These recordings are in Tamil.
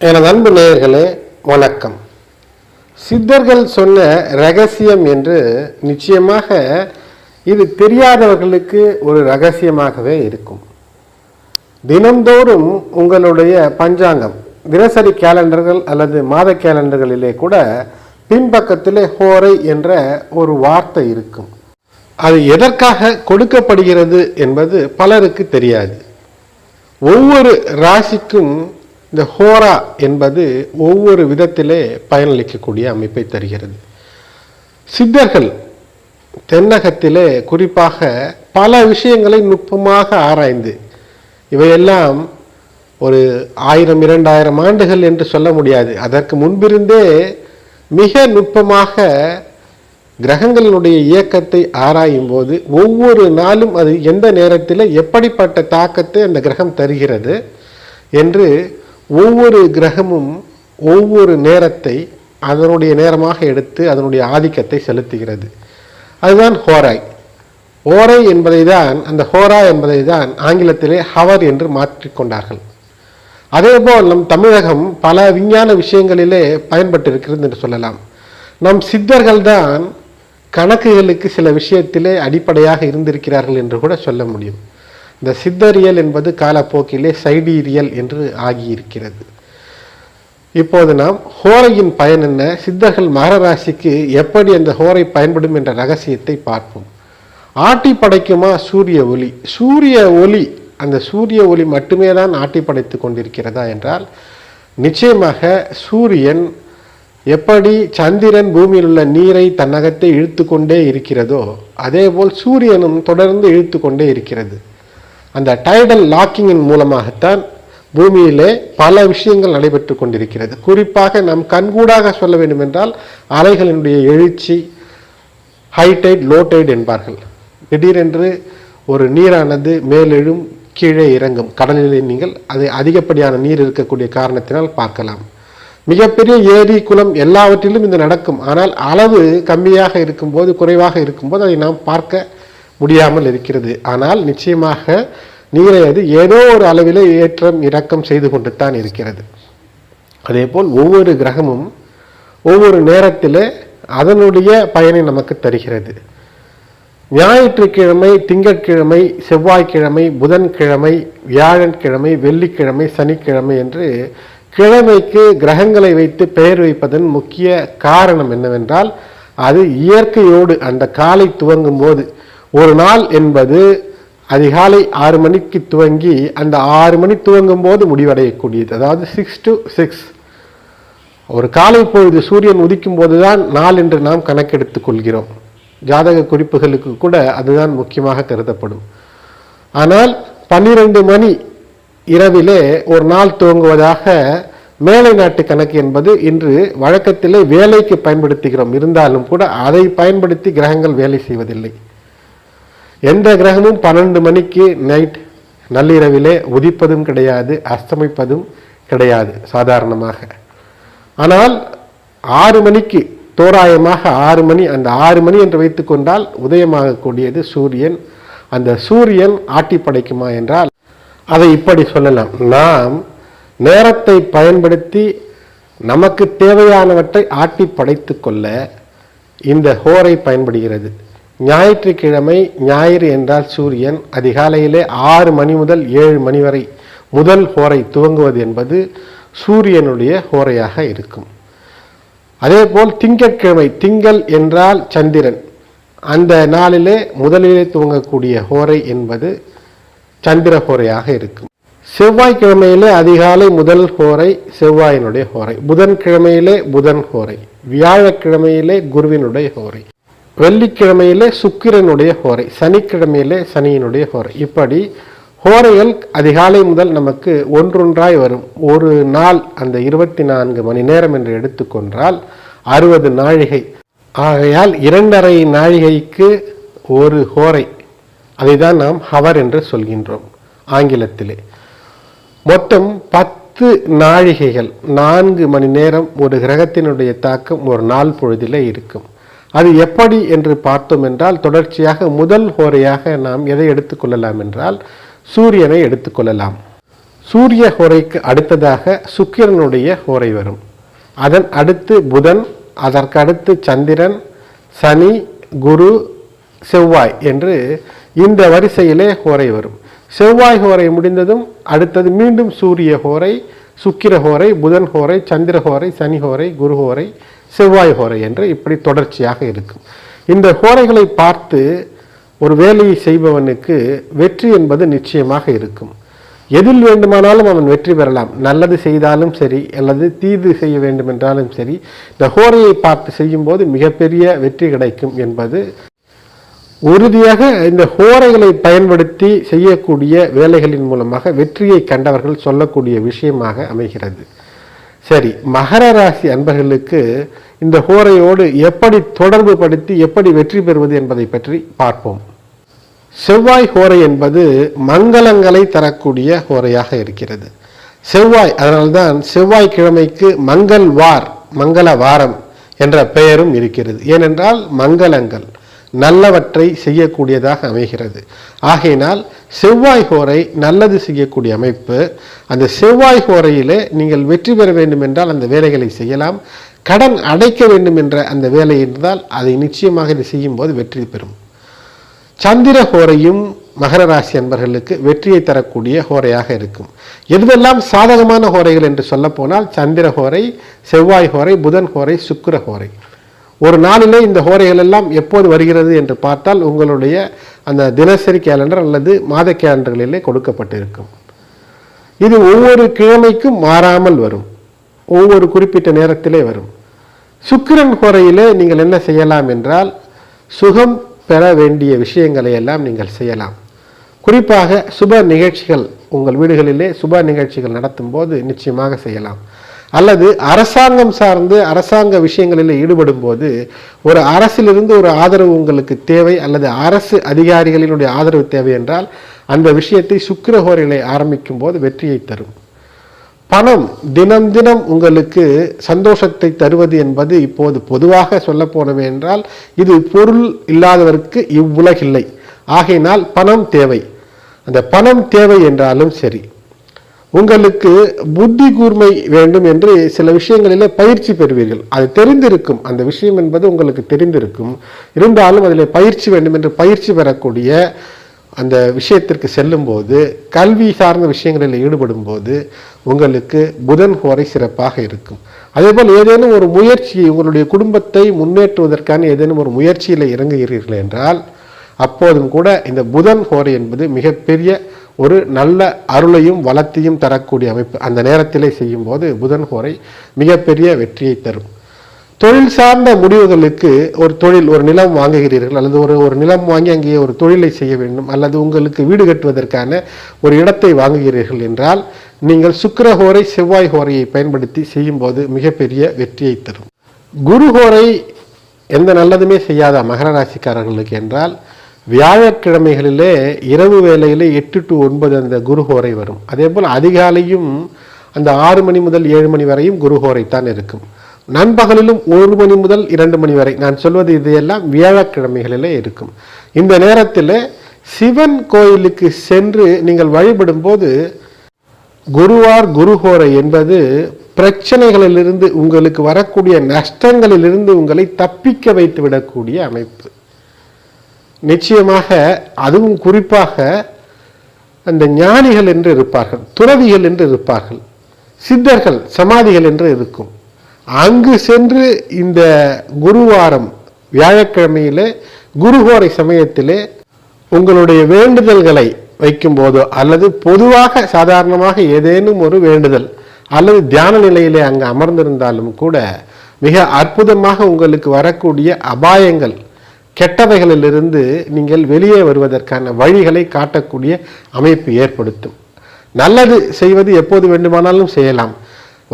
எனது அன்பு நேயர்களே வணக்கம். சித்தர்கள் சொன்ன ரகசியம் என்று நிச்சயமாக இது தெரியாதவர்களுக்கு ஒரு ரகசியமாகவே இருக்கும். தினந்தோறும் உங்களுடைய பஞ்சாங்கம் தினசரி கேலண்டர்கள் அல்லது மாத கேலண்டர்களிலே கூட பின்பக்கத்திலே ஹோரை என்ற ஒரு வார்த்தை இருக்கும். அது எதற்காக கொடுக்கப்படுகிறது என்பது பலருக்கு தெரியாது. ஒவ்வொரு ராசிக்கும் இந்த ஹோரா என்பது ஒவ்வொரு விதத்திலே பயனளிக்கக்கூடிய அமைப்பை தருகிறது. சித்தர்கள் தென்னகத்திலே குறிப்பாக பல விஷயங்களை நுட்பமாக ஆராய்ந்து இவையெல்லாம் ஒரு ஆயிரம் இரண்டாயிரம் ஆண்டுகள் என்று சொல்ல முடியாது. அதற்கு முன்பிருந்தே மிக நுட்பமாக கிரகங்களினுடைய இயக்கத்தை ஆராயும் போது ஒவ்வொரு நாளும் அது எந்த நேரத்தில் எப்படிப்பட்ட தாக்கத்தை அந்த கிரகம் தருகிறது என்று ஒவ்வொரு கிரகமும் ஒவ்வொரு நேரத்தை அதனுடைய நேரமாக எடுத்து அதனுடைய ஆதிக்கத்தை செலுத்துகிறது. அதுதான் ஹோராய். ஓரை என்பதை தான் அந்த ஹோரா என்பதை தான் ஆங்கிலத்திலே ஹவர் என்று மாற்றிக்கொண்டார்கள் அதேபோல் நம் தமிழகம் பல விஞ்ஞான விஷயங்களிலே பயன்பட்டிருக்கிறது என்று சொல்லலாம். நம் சித்தர்கள் தான் கணக்குகளுக்கு சில விஷயத்திலே அடிப்படையாக இருந்திருக்கிறார்கள் என்று கூட சொல்ல முடியும். இந்த சித்தரியல் என்பது காலப்போக்கிலே சைடீரியல் என்று ஆகியிருக்கிறது. இப்போது நாம் ஹோரையின் பயன் என்ன? சித்தர்கள் மகர ராசிக்கு எப்படி அந்த ஹோரை பயன்படும் என்ற ரகசியத்தை பார்ப்போம். ஆட்டி படைக்குமா சூரிய ஒளி? சூரிய ஒளி அந்த சூரிய ஒளி மட்டுமே தான் ஆட்டி படைத்து கொண்டிருக்கிறதா என்றால் நிச்சயமாக சூரியன் எப்படி சந்திரன் பூமியில் உள்ள நீரை தன்னகத்தை இழுத்து கொண்டே இருக்கிறதோ அதேபோல் சூரியனும் தொடர்ந்து இழுத்து கொண்டே இருக்கிறது. அந்த டைடல் லாக்கிங்கின் மூலமாகத்தான் பூமியிலே பல விஷயங்கள் நடைபெற்று கொண்டிருக்கிறது. குறிப்பாக நம் கண்கூடாக சொல்ல வேண்டுமென்றால் அலைகளினுடைய எழுச்சி ஹைடைட் லோடைட் என்பார்கள். திடீரென்று ஒரு நீரானது மேலெழும் கீழே இறங்கும். கடலிலே நீங்கள் அது அதிகப்படியான நீர் இருக்கக்கூடிய காரணத்தினால் பார்க்கலாம். மிகப்பெரிய ஏரி குளம் எல்லாவற்றிலும் இது நடக்கும். ஆனால் அளவு கம்மியாக இருக்கும்போது குறைவாக இருக்கும்போது அதை நாம் பார்க்க முடியாமல் இருக்கிறது. ஆனால் நிச்சயமாக நீரை அது ஏதோ ஒரு அளவில் ஏற்றம் இறக்கம் செய்து கொண்டு தான் இருக்கிறது. அதேபோல் ஒவ்வொரு கிரகமும் ஒவ்வொரு நேரத்தில் அதனுடைய பயனை நமக்கு தருகிறது. ஞாயிற்றுக்கிழமை திங்கட்கிழமை செவ்வாய்க்கிழமை புதன்கிழமை வியாழன்கிழமை வெள்ளிக்கிழமை சனிக்கிழமை என்று கிழமைக்கு கிரகங்களை வைத்து பெயர் வைப்பதன் முக்கிய காரணம் என்னவென்றால் அது இயற்கையோடு அந்த காலை துவங்கும் போது ஒரு நாள் என்பது அதிகாலை ஆறு மணிக்கு துவங்கி அந்த ஆறு மணி துவங்கும் போது முடிவடையக்கூடியது. அதாவது சிக்ஸ் டு சிக்ஸ் ஒரு காலை பொழுது சூரியன் உதிக்கும் போதுதான் நாள் என்று நாம் கணக்கெடுத்துக் கொள்கிறோம். ஜாதக குறிப்புகளுக்கு கூட அதுதான் முக்கியமாக கருதப்படும். ஆனால் பன்னிரண்டு மணி இரவிலே ஒரு நாள் துவங்குவதாக மேலை நாட்டு கணக்கு என்பது இன்று வழக்கத்திலே வேலைக்கு பயன்படுத்துகிறோம். இருந்தாலும் கூட அதை பயன்படுத்தி கிரகங்கள் வேலை செய்வதில்லை. எந்த கிரகமும் பன்னெண்டு மணிக்கு நைட் நள்ளிரவிலே உதிப்பதும் கிடையாது அஸ்தமிப்பதும் கிடையாது சாதாரணமாக. ஆனால் ஆறு மணிக்கு தோராயமாக ஆறு மணி அந்த ஆறு மணி என்று வைத்துக்கொண்டால் உதயமாகக்கூடியது சூரியன். அந்த சூரியன் ஆட்டி படைக்குமா என்றால் அதை இப்படி சொல்லலாம். நாம் நேரத்தை பயன்படுத்தி நமக்கு தேவையானவற்றை ஆட்டி படைத்து கொள்ள இந்த ஹோரை பயன்படுகிறது. ஞாயிற்றுக்கிழமை ஞாயிறு என்றால் சூரியன். அதிகாலையிலே ஆறு மணி முதல் ஏழு மணி வரை முதல் ஹோரை துவங்குவது என்பது சூரியனுடைய ஹோரையாக இருக்கும். அதேபோல் திங்கட்கிழமை திங்கள் என்றால் சந்திரன். அந்த நாளிலே முதலிலே துவங்கக்கூடிய ஹோரை என்பது சந்திர ஹோரையாக இருக்கும். செவ்வாய்க்கிழமையிலே அதிகாலை முதல் ஹோரை செவ்வாயினுடைய ஹோரை. புதன்கிழமையிலே புதன் ஹோரை. வியாழக்கிழமையிலே குருவினுடைய ஹோரை. வெள்ளிக்கிழமையிலே சுக்கிரனுடைய ஹோரை சனிக்கிழமையிலே சனியினுடைய ஹோரை. இப்படி ஹோரைகள் அதிகாலை முதல் நமக்கு ஒன்றொன்றாய் வரும். ஒரு நாள் அந்த இருபத்தி நான்கு மணி நேரம் என்று எடுத்துக்கொண்டால் அறுபது நாழிகை. ஆகையால் இரண்டரை நாழிகைக்கு ஒரு ஹோரை அதை தான் நாம் ஹவர் என்று சொல்கின்றோம் ஆங்கிலத்திலே. மொத்தம் பத்து நாழிகைகள் நான்கு மணி நேரம் ஒரு கிரகத்தினுடைய தாக்கம் ஒரு நாள் பொழுதிலே இருக்கும். அது எப்படி என்று பார்த்தோம் என்றால் தொடர்ச்சியாக முதல் ஹோரையாக நாம் எதை எடுத்துக்கொள்ளலாம் என்றால் சூரியனை எடுத்துக்கொள்ளலாம் சூரிய ஹோரைக்கு அடுத்ததாக சுக்கிரனுடைய ஹோரை வரும். அதன் அடுத்து புதன் அதற்கு அடுத்து சந்திரன் சனி குரு செவ்வாய் என்று இந்த வரிசையிலே ஹோரை வரும். செவ்வாய் ஹோரை முடிந்ததும் அடுத்தது மீண்டும் சூரிய ஹோரை சுக்கிர ஹோரை புதன் ஹோரை சந்திர ஹோரை சனி ஹோரை குரு ஹோரை செவ்வாய் ஹோரை என்று இப்படி தொடர்ச்சியாக இருக்கும். இந்த ஹோரைகளை பார்த்து ஒரு வேலையை செய்பவனுக்கு வெற்றி என்பது நிச்சயமாக இருக்கும். எதில் வேண்டுமானாலும் அவன் வெற்றி பெறலாம். நல்லது செய்தாலும் சரி அல்லது தீது செய்ய வேண்டும் என்றாலும் சரி இந்த ஹோரையை பார்த்து செய்யும்போது மிகப்பெரிய வெற்றி கிடைக்கும் என்பது உறுதியாக இந்த ஹோரைகளை பயன்படுத்தி செய்யக்கூடிய வேலைகளின் மூலமாக வெற்றியை கண்டவர்கள் சொல்லக்கூடிய விஷயமாக அமைகிறது. சரி மகர ராசி அன்பர்களுக்கு இந்த ஹோரையோடு எப்படி தொடர்பு படுத்தி எப்படி வெற்றி பெறுவது என்பதை பற்றி பார்ப்போம். செவ்வாய் ஹோரை என்பது மங்களங்களை தரக்கூடிய ஹோரையாக இருக்கிறது. செவ்வாய் அதனால்தான் செவ்வாய் கிழமைக்கு மங்கள் வார் மங்கள வாரம் என்ற பெயரும் இருக்கிறது. ஏனென்றால் மங்களங்கள். நல்லவற்றை செய்யக்கூடியதாக அமைகிறது. ஆகையினால் செவ்வாய் ஹோரை நல்லது செய்யக்கூடிய அமைப்பு அந்த செவ்வாய் ஹோரையிலே நீங்கள் வெற்றி பெற வேண்டும் என்றால் அந்த வேலைகளை செய்யலாம். கடன் அடைக்க வேண்டும் என்ற அந்த வேலை இருந்தால் அதை நிச்சயமாக இது செய்யும்போது வெற்றி பெறும். சந்திர ஹோரையும் மகர ராசி அன்பர்களுக்கு வெற்றியை தரக்கூடிய ஹோரையாக இருக்கும். எதுவெல்லாம் சாதகமான ஹோரைகள் என்று சொல்லப்போனால் சந்திர ஹோரை செவ்வாய் ஹோரை புதன் ஹோரை சுக்கிர ஹோரை ஒரு நாளிலே இந்த ஹோரைகள் எல்லாம் எப்போது வருகிறது என்று பார்த்தால் உங்களுடைய அந்த தினசரி கேலண்டர் அல்லது மாத கேலண்டர்களிலே கொடுக்கப்பட்டிருக்கும். இது ஒவ்வொரு கிழமைக்கும் மாறாமல் வரும். ஒவ்வொரு குறிப்பிட்ட நேரத்திலே வரும். சுக்கிரன் ஹோரையிலே நீங்கள் என்ன செய்யலாம் என்றால் சுகம் பெற வேண்டிய விஷயங்களை எல்லாம் நீங்கள் செய்யலாம். குறிப்பாக சுப நிகழ்ச்சிகள் உங்கள் வீடுகளிலே சுப நிகழ்ச்சிகள் நடத்தும் போது நிச்சயமாக செய்யலாம். அல்லது அரசாங்கம் சார்ந்து அரசாங்க விஷயங்களில் ஈடுபடும் போது ஒரு அரசிலிருந்து ஒரு ஆதரவு உங்களுக்கு தேவை அல்லது அரசு அதிகாரிகளினுடைய ஆதரவு தேவை என்றால் அந்த விஷயத்தை சுக்கிரஹோரிலை ஆரம்பிக்கும் போது வெற்றியை தரும். பணம் தினம் தினம் உங்களுக்கு சந்தோஷத்தை தருவது என்பது இப்போது பொதுவாக சொல்ல போனவே என்றால் இது பொருள் இல்லாதவருக்கு இவ்வுலகில்லை. ஆகையினால் பணம் தேவை. அந்த பணம் தேவை என்றாலும் சரி. உங்களுக்கு புத்தி கூர்மை வேண்டும் என்று சில விஷயங்களில் பயிற்சி பெறுவீர்கள். அது தெரிந்திருக்கும். அந்த விஷயம் என்பது உங்களுக்கு தெரிந்திருக்கும். இருந்தாலும் அதில் பயிற்சி வேண்டும் என்று பயிற்சி பெறக்கூடிய அந்த விஷயத்திற்கு செல்லும்போது கல்வி சார்ந்த விஷயங்களில் ஈடுபடும் போது உங்களுக்கு புதன் ஹோரை சிறப்பாக இருக்கும். அதேபோல் ஏதேனும் ஒரு முயற்சி உங்களுடைய குடும்பத்தை முன்னேற்றுவதற்கான ஏதேனும் ஒரு முயற்சியில் இறங்குகிறீர்கள் என்றால் அப்போதும் கூட இந்த புதன் ஹோரை என்பது மிகப்பெரிய ஒரு நல்ல அருளையும் வளத்தையும் தரக்கூடிய அமைப்பு அந்த நேரத்திலே செய்யும்போது புதன் ஹோரை மிகப்பெரிய வெற்றியை தரும் தொழில் சார்ந்த முடிவுகளுக்கு ஒரு தொழில் ஒரு நிலம் வாங்குகிறீர்கள் அல்லது ஒரு ஒரு நிலம் வாங்கி அங்கே ஒரு தொழிலை செய்ய வேண்டும் அல்லது உங்களுக்கு வீடு கட்டுவதற்கான ஒரு இடத்தை வாங்குகிறீர்கள் என்றால் நீங்கள் சுக்கிர ஹோரை செவ்வாய் ஹோரையை பயன்படுத்தி செய்யும்போது மிகப்பெரிய வெற்றியை தரும் குரு ஹோரை எந்த நல்லதுமே செய்யாத மகர ராசிக்காரர்களுக்கு என்றால் வியாழக்கிழமைகளிலே இரவு வேலையில் எட்டு டு ஒன்பது அந்த குருஹோரை வரும். அதே போல் அதிகாலையும் அந்த ஆறு மணி முதல் ஏழு மணி வரையும் குருஹோரை தான் இருக்கும். நண்பகலிலும் ஒரு மணி முதல் இரண்டு மணி வரை நான் சொல்வது இதையெல்லாம் வியாழக்கிழமைகளிலே இருக்கும். இந்த நேரத்தில் சிவன் கோயிலுக்கு சென்று நீங்கள் வழிபடும் போது குருவார் குருஹோரை என்பது பிரச்சனைகளிலிருந்து உங்களுக்கு வரக்கூடிய நஷ்டங்களிலிருந்து உங்களை தப்பிக்க வைத்து விடக்கூடிய அமைப்பு. நிச்சயமாக அதுவும் குறிப்பாக அந்த ஞானிகள் என்று இருப்பார்கள் துறவிகள் என்று இருப்பார்கள் சித்தர்கள் சமாதிகள் என்று இருக்கும். அங்கு சென்று இந்த குருவாரம் வியாழக்கிழமையிலே குருஹோரை சமயத்திலே உங்களுடைய வேண்டுதல்களை வைக்கும்போதோ அல்லது பொதுவாக சாதாரணமாக ஏதேனும் ஒரு வேண்டுதல் அல்லது தியான நிலையிலே அங்கு அமர்ந்திருந்தாலும் கூட மிக அற்புதமாக உங்களுக்கு வரக்கூடிய அபாயங்கள் கெட்டவைகளிலிருந்து நீங்கள் வெளியே வருவதற்கான வழிகளை காட்டக்கூடிய அமைப்பு ஏற்படுத்தும். நல்லது செய்வது எப்போது வேண்டுமானாலும் செய்யலாம்.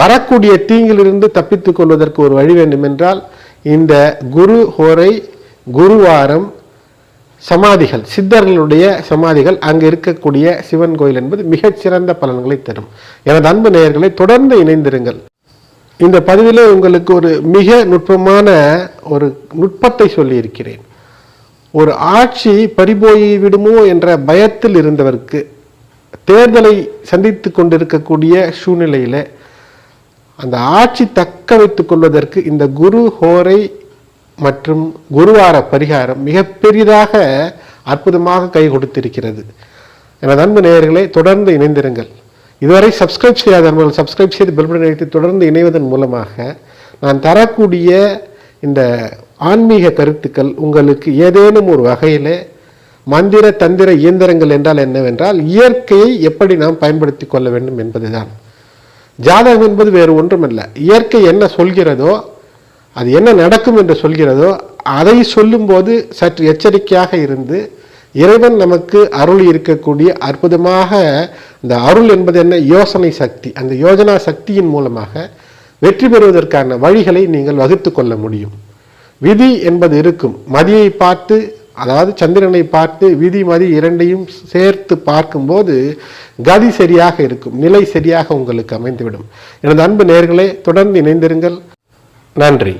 வரக்கூடிய தீங்கிலிருந்து தப்பித்துக் கொள்வதற்கு ஒரு வழி வேண்டுமென்றால் இந்த குரு ஹோரை குருவாரம் சமாதிகள் சித்தர்களுடைய சமாதிகள் அங்கு இருக்கக்கூடிய சிவன் கோயில் என்பது மிகச்சிறந்த பலன்களை தரும். எனது அன்பு நேயர்களை தொடர்ந்து இணைந்திருங்கள். இந்த பதிவிலே உங்களுக்கு ஒரு மிக நுட்பமான ஒரு நுட்பத்தை சொல்லியிருக்கிறேன். ஒரு ஆட்சி பறிபோய்விடுமோ என்ற பயத்தில் இருந்தவருக்கு தேர்தலை சந்தித்து கொண்டிருக்கக்கூடிய சூழ்நிலையில் அந்த ஆட்சி தக்க வைத்துக் கொள்வதற்கு இந்த குரு ஹோரை மற்றும் குருவார பரிகாரம் மிக பெரிதாக அற்புதமாக கை கொடுத்திருக்கிறது. எனது அன்பு நேயர்களை தொடர்ந்து இணைந்திருங்கள். இதுவரை சப்ஸ்கிரைப் செய்யாத நண்பர்கள் சப்ஸ்கிரைப் செய்து பெல்படன் தொடர்ந்து இணைவதன் மூலமாக நான் தரக்கூடிய இந்த ஆன்மீக கருத்துக்கள் உங்களுக்கு ஏதேனும் ஒரு வகையில் மந்திர தந்திர இயந்திரங்கள் என்றால் என்னவென்றால் இயற்கையை எப்படி நாம் பயன்படுத்தி கொள்ள வேண்டும் என்பதுதான். ஜாதகம் என்பது வேறு ஒன்றுமல்ல. இயற்கை என்ன சொல்கிறதோ அது என்ன நடக்கும் என்று சொல்கிறதோ அதை சொல்லும்போது சற்று எச்சரிக்கையாக இருந்து இறைவன் நமக்கு அருள் இருக்கக்கூடிய அற்புதமாக இந்த அருள் என்பது என்ன? யோசனை சக்தி. அந்த யோஜனா சக்தியின் மூலமாக வெற்றி பெறுவதற்கான வழிகளை நீங்கள் வகுத்து கொள்ள முடியும். விதி என்பது இருக்கும். மதியை பார்த்து அதாவது சந்திரனை பார்த்து விதி மதி இரண்டையும் சேர்த்து பார்க்கும்போது கதி சரியாக இருக்கும். நிலை சரியாக உங்களுக்கு அமைந்துவிடும். எனது அன்பு நேர்களே தொடர்ந்து இணைந்திருங்கள். நன்றி.